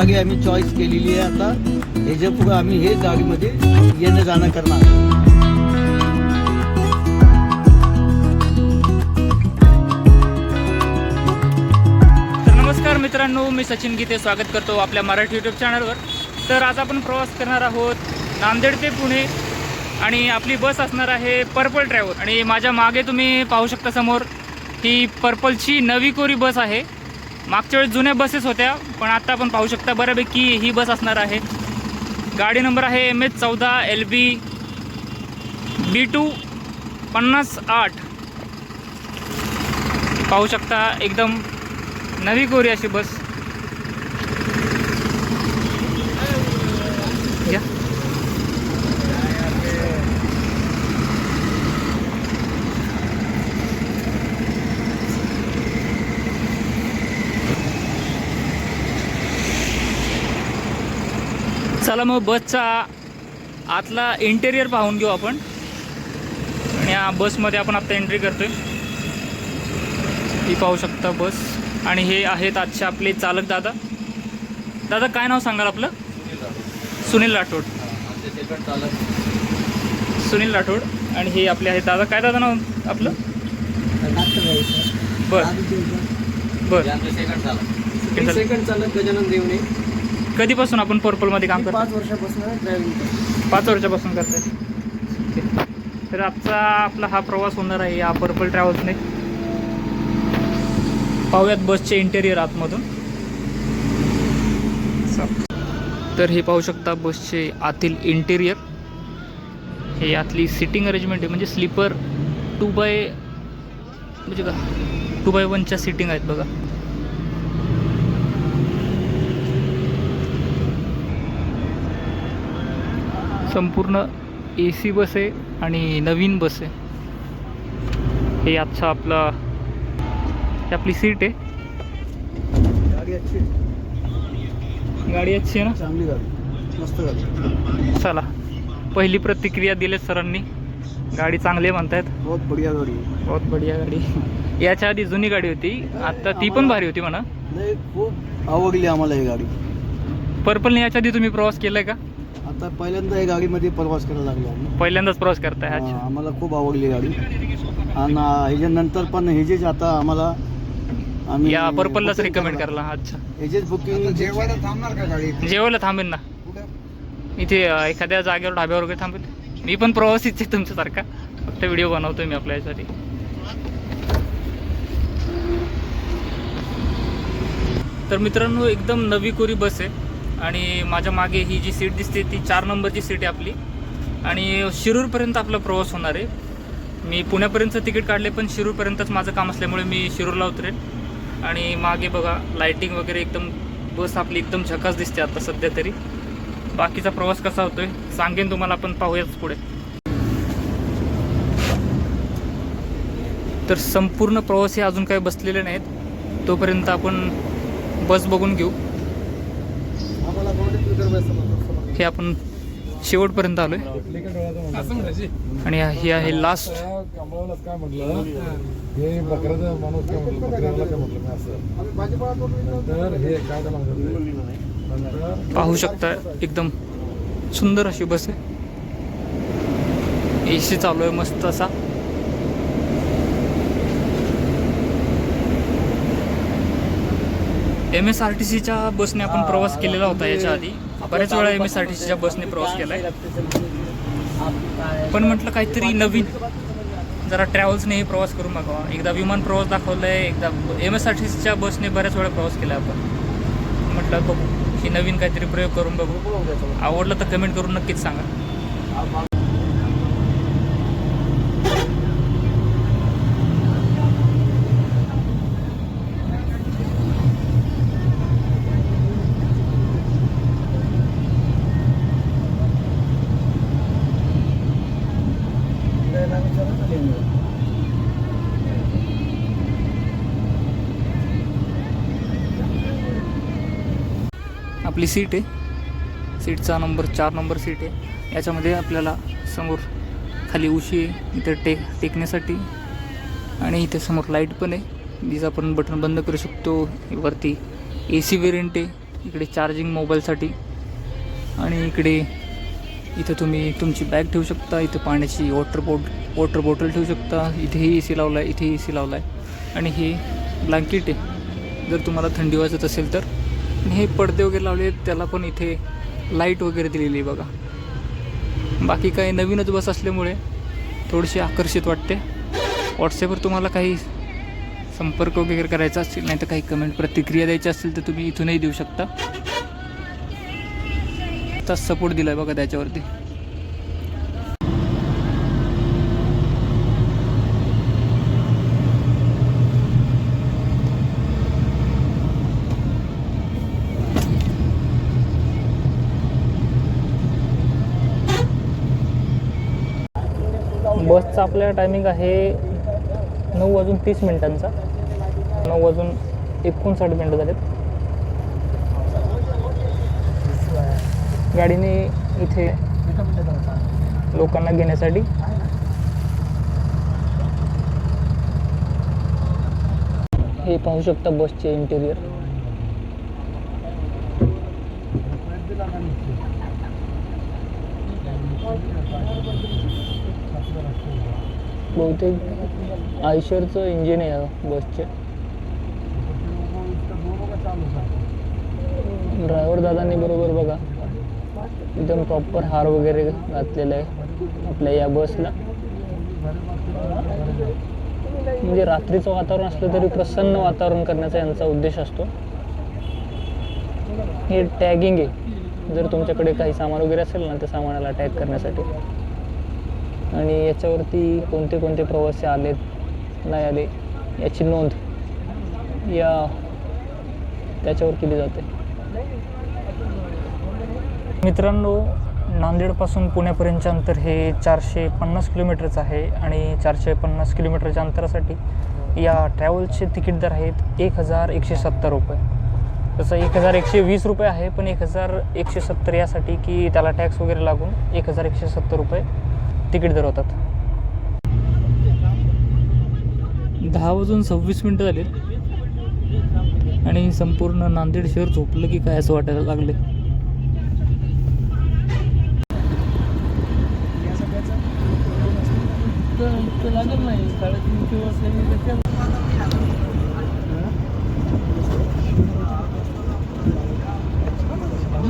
जागी आम्ही चॉईस केलेली आहे आता. ह्याच्या पुढे आम्ही हे जागेमध्ये येणं जाणं करणार तर नमस्कार मित्रांनो मी सचिन गीते स्वागत करतो आपल्या मराठी यूट्यूब चॅनलवर तर आज आपण प्रवास करणार आहोत नांदेड ते पुणे आणि आपली बस असणार आहे पर्पल ट्रॅव्हल आणि माझ्या मागे तुम्ही पाहू शकता समोर ही पर्पलची नवी कोरी बस आहे. मागच्या वेळेस जुन्या बसेस होत्या पण आता आपण पाहू शकता बऱ्यापैकी ही बस असणार आहे. गाडी नंबर आहे एम एच चौदा एल बी बी टू पन्नास आठ. पाहू शकता एकदम नवी कोरी अशी बस. या. चला मग बसचा आतला इंटेरियर पाहून घेऊ आपण. आणि या बसमध्ये आपण आता एंट्री करतोय. ही पाहू शकता बस. आणि हे आहेत आजचे आपले चालक दादा. दादा काय नाव सांगाल आपलं? सुनील राठोड. सुनील राठोड. आणि हे आपले आहेत दादा. काय दादा नाव आपलं? बर. बर. सेकंड चालक गजानन देवणे. कधीपासून आपण पर्पलमध्ये काम करतो पाच वर्षापासून ड्रायव्हिंग पाच वर्षापासून करतोय. तर आजचा आपला हा प्रवास होणार आहे या पर्पल ट्रॅव्हल्सने पाहूयात बसचे इंटेरियर आतमधून. तर हे पाहू शकता बसचे आतील इंटेरियर हे आतली सिटिंग अरेंजमेंट आहे. म्हणजे स्लीपर टू बाय म्हणजे का टू बाय वनच्या सिटिंग आहेत बघा. संपूर्ण ए सी बस आहे आणि नवीन बस आहे. हे आजचा आपला ही आपली सीट आहे. गाडी अच्छी आहे. गाडी अच्छी आहे चांगली गाडी मस्त गाडी ना चला पहिली प्रतिक्रिया दिली सरांनी. गाडी चांगली म्हणतायत. बहुत बढिया गाडी. बहुत बढिया गाडी. याच्या आधी जुनी गाडी होती. आता ती पण भारी होती म्हणा. नाही खूप आवडली आम्हाला ही गाडी. पर्पलने याच्या आधी तुम्ही प्रवास केलाय का? आता पहिल्यांदा या गाडीमध्ये प्रवास करायला लागलो आम्ही. पहिल्यांदाच प्रवास करताय हा, अच्छा. आम्हाला खूप आवडली गाडी. आणि ह्याच्यानंतर पण ह्याचेच आता आम्हाला आम्ही या पर्पललाच booking रिकमेंड करायला- करला अच्छा. ह्याचेच बुकिंग जेवायला थांबणार का गाडी जेवायला थांबेन ना. इथे अ, एखाद्या जागेवर ढाब्यावर वगैरे थांबेल मी पण प्रवासीच आहे तुमच्यासारखा. फक्त व्हिडिओ बनवतोय मी आपल्या यासाठी तर मित्रांनो एकदम नवी कोरी बस आहे. आणि माझ्या मागे ही जी सीट दिसते ती चार नंबरची सीट आहे आपली. आणि शिरूरपर्यंत आपला प्रवास होणार आहे. मी पुण्यापर्यंतचं तिकीट काढले पण शिरूरपर्यंतच माझं काम असल्यामुळे मी शिरूरला उतरेन. आणि मागे बघा लायटिंग वगैरे एकदम बस आपली एकदम झकास दिसते आता सध्या तरी. बाकीचा प्रवास कसा होतोय सांगेन तुम्हाला आपण पाहूयाच पुढे. तर संपूर्ण प्रवासी अजून काही बसलेले नाहीत. तोपर्यंत आपण बस बघून घेऊ. हे आपण शेवटपर्यंत आलोय. आणि ही आहे लास्ट कमळालाच काय म्हटलं हे बकऱ्याचा माणूस काय म्हटलं? बकऱ्याला काय म्हटलं? मी असं. तर हे काय पाहू शकता एकदम सुंदर अशी बस आहे. ए सी चालू आहे मस्त असा. एम एस आर टी सीच्या बसने आपण प्रवास केलेला होता याच्या आधी. बऱ्याच वेळा एम एस आर टी बसने प्रवास केलाय. पण म्हटलं काहीतरी नवीन. जरा ट्रॅव्हल्सने हे प्रवास करून बघावा एकदा विमान प्रवास दाखवलाय एकदा एम एस आर टी सीच्या बसने बऱ्याच वेळा प्रवास केला आपण. म्हटलं बघू ही नवीन काहीतरी प्रयोग करून बघू. आवडलं तर कमेंट करून नक्कीच सांगा. आपली सीट आहे. सीटचा नंबर चार नंबर सीट आहे. याच्यामध्ये आपल्याला समोर खाली उशी आहे. इथं टेक टेकण्यासाठी. आणि इथे समोर लाइट पण आहे. जिचं आपण बटन बंद करू शकतो. वरती ए सी वेरियंट आहे. इकडे चार्जिंग मोबाईलसाठी आणि इकडे इथं तुम्ही तुमची बॅग ठेवू शकता. इथं पाण्याची वॉटर बॉट वॉटर बॉटल ठेवू शकता. इथेही ए सी लावला आहे इथेही ए सी लावला आहे आणि हे ब्लँकेट आहे. जर तुम्हाला थंडी वाजत असेल तर आणि हे पडदे वगैरे लावले आहेत त्याला पण इथे लाइट वगैरे दिलेली आहे बघा. बाकी काही नवीनच बस असल्यामुळे थोडीशी आकर्षित वाटते. व्हॉट्सॲपवर तुम्हाला काही संपर्क वगैरे करायचा असेल नाही तर काही कमेंट प्रतिक्रिया द्यायची असेल तर तुम्ही इथूनही देऊ शकता. आता सपोर्ट दिला आहे बघा त्याच्यावरती. बसचा आपल्या टायमिंग आहे नऊ वाजून तीस मिनिटांचा. नऊ वाजून एकोणसाठ मिनटं झालेत. गाडीने इथे लोकांना घेण्यासाठी हे पाहू शकता बसचे इंटेरियर बहुतेक आयशरचं इंजिन आहे बसचे ड्रायव्हर दादांनी बरोबर बघा. एकदम प्रॉपर हार वगैरे घातलेला आहे आपल्या या बसला म्हणजे रात्रीचं वातावरण असलं तरी प्रसन्न वातावरण करण्याचा यांचा उद्देश असतो. हे टॅगिंग आहे. जर तुमच्याकडे काही सामान वगैरे असेल ना त्या सामानाला टॅग करण्यासाठी. आणि याच्यावरती कोणते कोणते प्रवासी आलेत नाही आले याची नोंद या त्याच्यावर केली जाते. मित्रांनो नांदेडपासून पुण्यापर्यंतचे अंतर हे चारशे पन्नास किलोमीटरचं आहे आणि चारशे पन्नास किलोमीटरच्या अंतरासाठी या ट्रॅव्हल्सचे तिकीट दर आहेत एक हजार एकशे सत्तर रुपये. तसं एक हजार एकशे वीस रुपये आहे पण एक हजार एकशे सत्तर यासाठी की त्याला टॅक्स वगैरे लागून एक हजार एकशे सत्तर रुपये तिकीट दर होतात दहा वाजून सव्वीस मिनटं झाली आणि संपूर्ण नांदेड शहर झोपलं की काय असं वाटायला लागले लागत नाही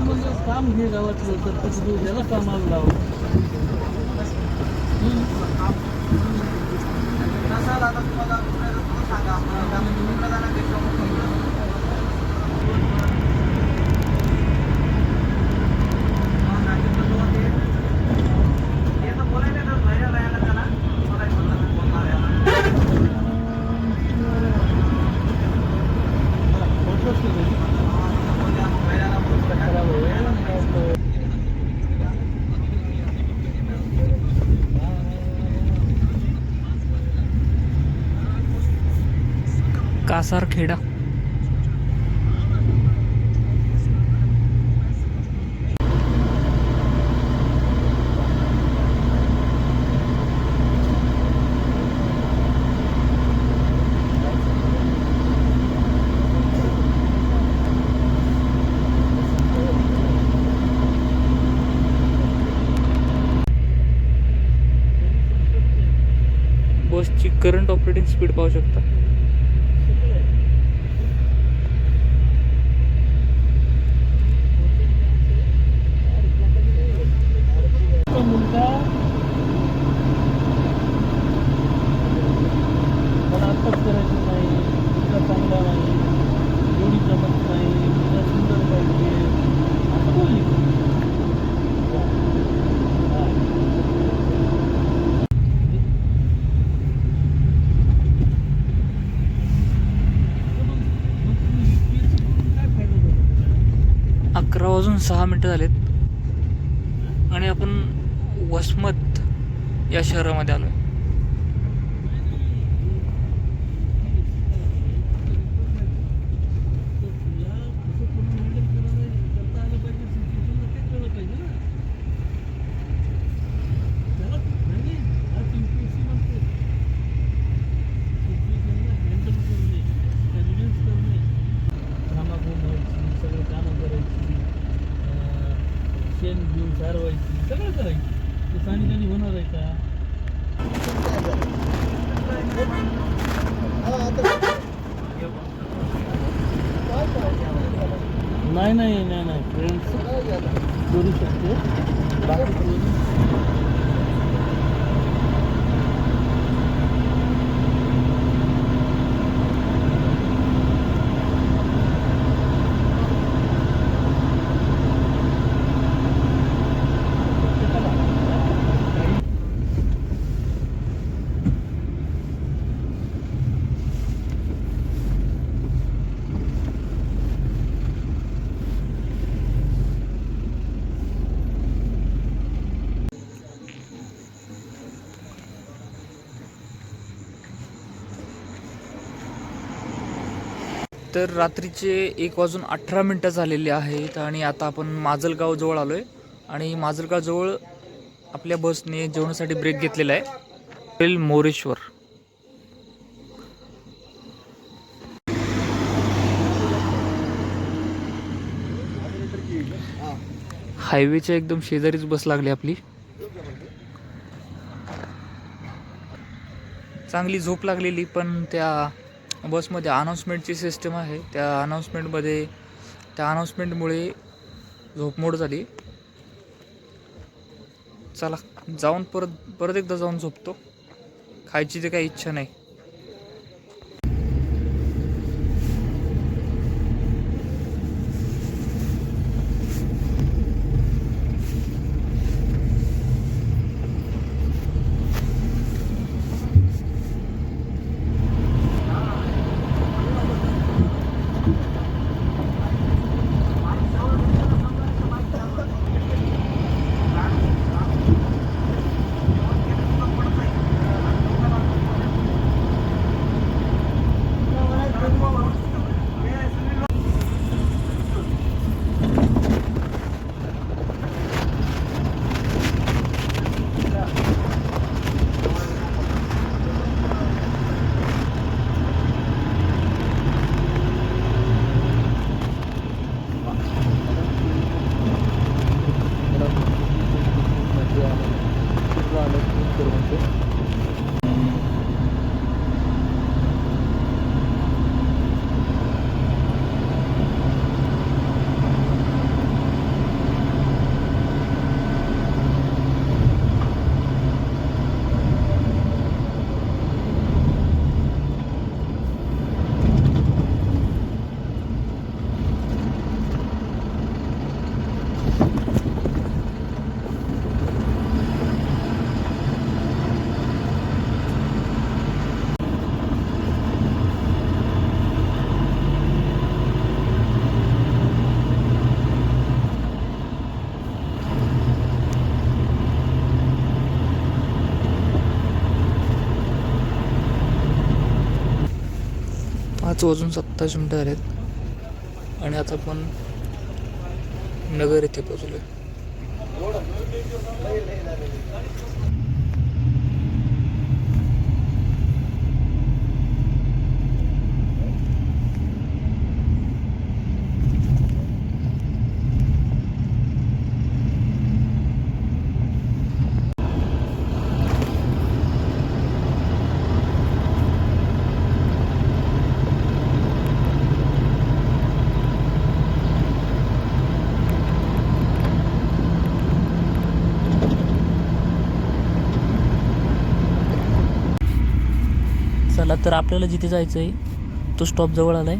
वर्ष काम घे गावातलं तर तू त्याला कामाला लाव. कासार खेडा. बसची करंट ऑपरेटिंग स्पीड पाहू शकता तो मुलगा मला आत्ताच करायचं नाही मुलगा चांगला नाही एवढी जमत नाही मुलगा सुंदर पाहिजे असं बोलली हा. काय फायदा झाला? अकरा वाजून सहा मिनटं झालेत. आणि आपण वसमत या शहरामध्ये आलो आहे कसं पूर्ण हँडल करायला करता आलं पाहिजे सिच्युएशनला ते कळलं पाहिजे ना त्याला नाही नाही आज युपीएससी म्हणते सिच्युएशनला हँडल करणे कन्व्हिन्स करणे कामागोम व्हायची सगळं कामं शेण घेऊन सारवायची सगळं करायचं ते सानिकाने होणार आहे का नाही नाही नाही नाही फ्रेंड्स करू शकतो बाकी कोणी- तर रात्रीचे एक वाजून अठरा मिनटं झालेली आहेत आणि आता आपण माजलगावजवळ आलो आहे आणि माजलगावजवळ आपल्या बसने जेवणासाठी ब्रेक घेतलेला आहे. मोरेश्वर. हायवेच्या एकदम शेजारीच बस लागली आपली. चांगली झोप लागलेली पण त्या बसमध्ये अनाऊन्समेंटची सिस्टम आहे. त्या अनाऊन्समेंटमध्ये त्या अनाऊन्समेंटमुळे झोपमोड झाली. चला जाऊन परत परत एकदा जाऊन झोपतो. खायची ते काही इच्छा नाही. पाच वाजून सत्तावीस मिनटं आहेत. आणि आता आपण नगर येथे पोचलो चला तर आपल्याला जिथे जायचं आहे तो स्टॉप जवळ आला आहे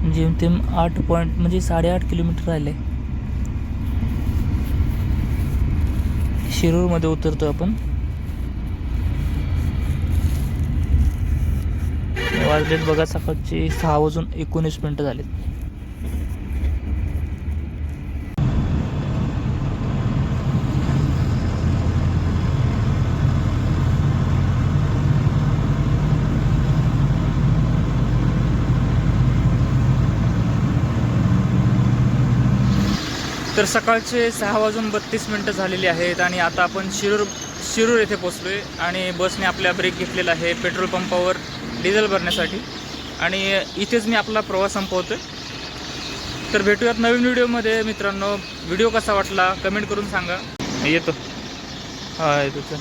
म्हणजे जेमतेम आठ पॉईंट म्हणजे साडेआठ किलोमीटर राहिलं आहे शिरूरमध्ये उतरतो आपण. वाजलेत बघा सकाळचे सहा वाजून एकोणीस मिनटं झालेत. तर सकाळचे सहा वाजून बत्तीस मिनटं झालेली आहेत आणि आता आपण शिरूर शिरूर येथे पोचलो आहे आणि बसने आपल्या ब्रेक घेतलेला आहे पेट्रोल पंपावर डिझेल भरण्यासाठी. आणि इथेच मी आपला प्रवास संपवतो आहे तर भेटूयात नवीन व्हिडिओमध्ये. मित्रांनो व्हिडिओ कसा वाटला कमेंट करून सांगा. येतो. हा येतो चल.